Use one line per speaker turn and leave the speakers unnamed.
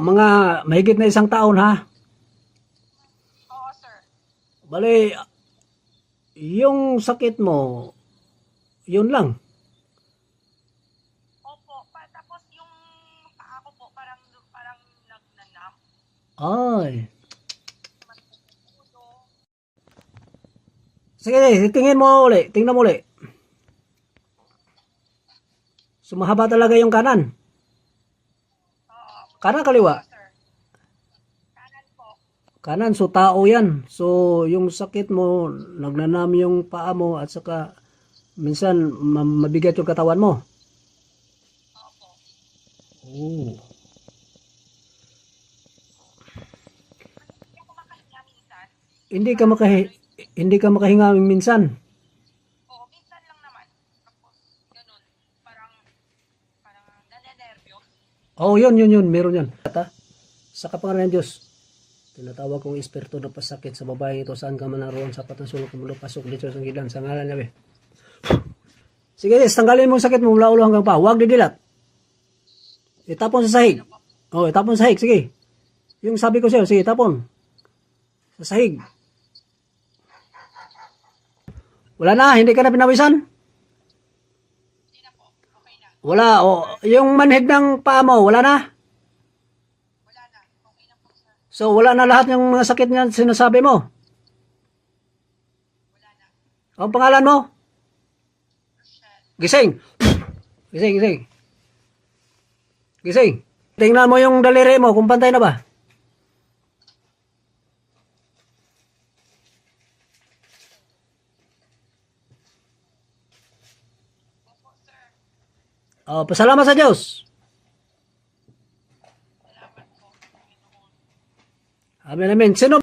mga mahigit na isang taon ha.
Oo, sir.
Bali, yung sakit mo, yun lang.
Opo. Pa, tapos yung paa ko po, parang, parang nagnanam.
Ay. Sige, tingin mo uli. Tingnan mo uli. Sumahaba talaga yung kanan. Kanan kaliwa?
Kanan po.
Kanan, so tao yan. So, yung sakit mo, nagnanam yung paa mo at saka minsan ma- mabigat yung katawan mo.
Opo.
Oh.
Hindi
ka makahi hindi ka makahinga minsan.
Oo, minsan lang naman. Tapos, ganun. Parang, parang nanenervyo.
Oh, yun, yun, yun. Meron yun. Ata, sa kapangalan ng Diyos, tinatawag kong esperto na pasakit sa babae ito. Saan ka man naroon, sapat ng sulok kumulo, pasok dito sa gilan. Sa ngalan niya. Sige, yes, tanggalin mo ang sakit mo mula ulo hanggang pa. Huwag didilat. Itapon sa sahig. Oh, itapon sa sahig. Sige. Yung sabi ko sa'yo, sige, tapon. Sa sahig. Wala na, hindi ka na pinawisan?
Hindi na po. Okay na.
Wala, o, yung manhid ng paa mo, wala na?
Wala na. Okay na po, sir.
So, wala na lahat ng mga sakit niya sinasabi mo.
Wala na.
Ang pangalan mo? Gising. Gising, gising. Gising. Tingnan mo yung daliri mo kung pantay na ba. Oh, pasalamat sa Diyos. Amen, amen. Sino